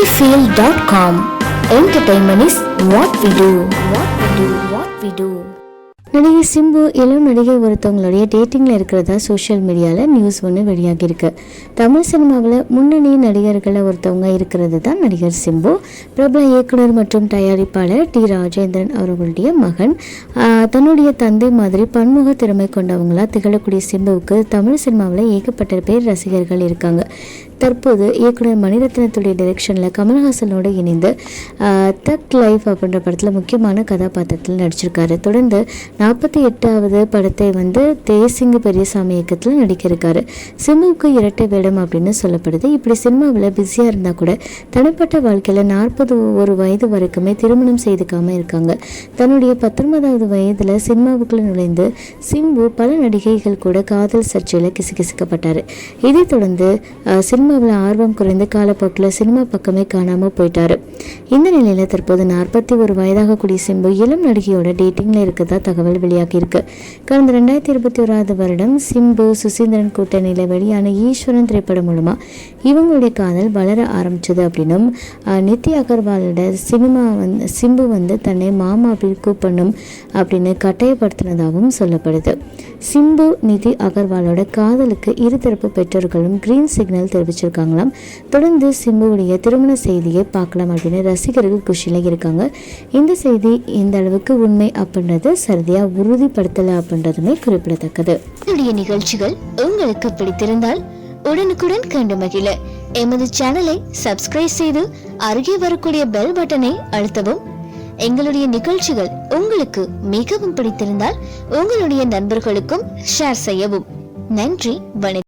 sunnyfield.com. Entertainment is what we do. What we do. What we do. நடிகை சிம்பு இளம் நடிகை ஒருத்தவங்களுடைய டேட்டிங்கில் இருக்கிறதா சோஷியல் மீடியாவில் நியூஸ் ஒன்று வெளியாகியிருக்கு தமிழ் சினிமாவில் முன்னணி நடிகர்களில் ஒருத்தவங்க இருக்கிறது தான் நடிகர் சிம்பு பிரபல இயக்குனர் மற்றும் தயாரிப்பாளர் டி ராஜேந்திரன் அவர்களுடைய மகன் தன்னுடைய தந்தை மாதிரி பன்முக திறமை கொண்டவங்களாக திகழக்கூடிய சிம்புவுக்கு தமிழ் சினிமாவில் ஏகப்பட்ட பேர் ரசிகர்கள் இருக்காங்க தற்போது இயக்குனர் மணிரத்னத்துடைய டைரக்ஷனில் கமல்ஹாசனோடு இணைந்து தக் லைஃப் அப்படின்ற படத்தில் முக்கியமான கதாபாத்திரத்தில் நடிச்சிருக்காரு. தொடர்ந்து நாற்பத்தி எட்டாவது படத்தை வந்து தேசிங்கு பெரியசாமி இயக்கத்தில் நடிக்க சிம்முக்கு இரட்டை வேடம் அப்படின்னு சொல்லப்படுது. இப்படி சினிமாவில் பிஸியாக இருந்தால் கூட தனிப்பட்ட வாழ்க்கையில் நாற்பது ஒரு வயது வரைக்குமே திருமணம் செய்துக்காமல் இருக்காங்க. தன்னுடைய பத்தொன்பதாவது வயதில் சினிமாவுக்குள்ள நுழைந்து சிம்பு பல நடிகைகள் கூட காதல் சர்ச்சையில் கிசுகிசுக்கப்பட்டார். இதைத் தொடர்ந்து அஹ், சினிமாவில் ஆர்வம் குறைந்து காலப்போக்கில் சினிமா பக்கமே காணாமல் போயிட்டாரு. இந்த நிலையில் தற்போது நாற்பத்தி ஒரு வயதாகக்கூடிய சிம்பு இளம் நடிகையோட டேட்டிங்கில் இருக்கதா தகவல் வெளியாகியிருக்கு. கடந்த ரெண்டாயிரத்தி இருபத்தி ஓராவது வருடம் சிம்பு சுசீந்திரன் கூட்டணியில் வெளியான ஈஸ்வரன் திரைப்படம் மூலமாக இவங்களுடைய காதல் வளர ஆரம்பிச்சது அப்படின்னும் நித்தி அகர்வாலோட சினிமா வந்து சிம்பு வந்து தன்னை மாமா அப்படி கூப்பிடணும் அப்படின்னு கட்டாயப்படுத்தினதாகவும் சொல்லப்படுது. சிம்பு நிதி அகர்வாலோட காதலுக்கு இருதரப்பு பெற்றோர்களும் கிரீன் சிக்னல் தெரிவிச்சிருக்காங்களாம். தொடர்ந்து சிம்புவுடைய திருமண செய்தியை பார்க்கலாம் அப்படின்னு ரசிகர்கள் குஷியில் இருக்காங்க. இந்த செய்தி எந்த அளவுக்கு உண்மை அப்படின்றத சரியா உறுதிப்படுத்தலை அப்படின்றதுமே குறிப்பிடத்தக்கது. என்னுடைய நிகழ்ச்சிகள் உங்களுக்கு பிடித்திருந்தால் உடனுக்குடன் கண்டு மகிழ. எமது சேனலை சப்ஸ்கிரைப் செய்து அருகே வரக்கூடிய பெல் பட்டனை அழுத்தவும். எங்களுடைய நிகழ்ச்சிகள் உங்களுக்கு மிகவும் பிடித்திருந்தால் உங்களுடைய நண்பர்களுக்கும் ஷேர் செய்யவும். நன்றி வணக்கம்.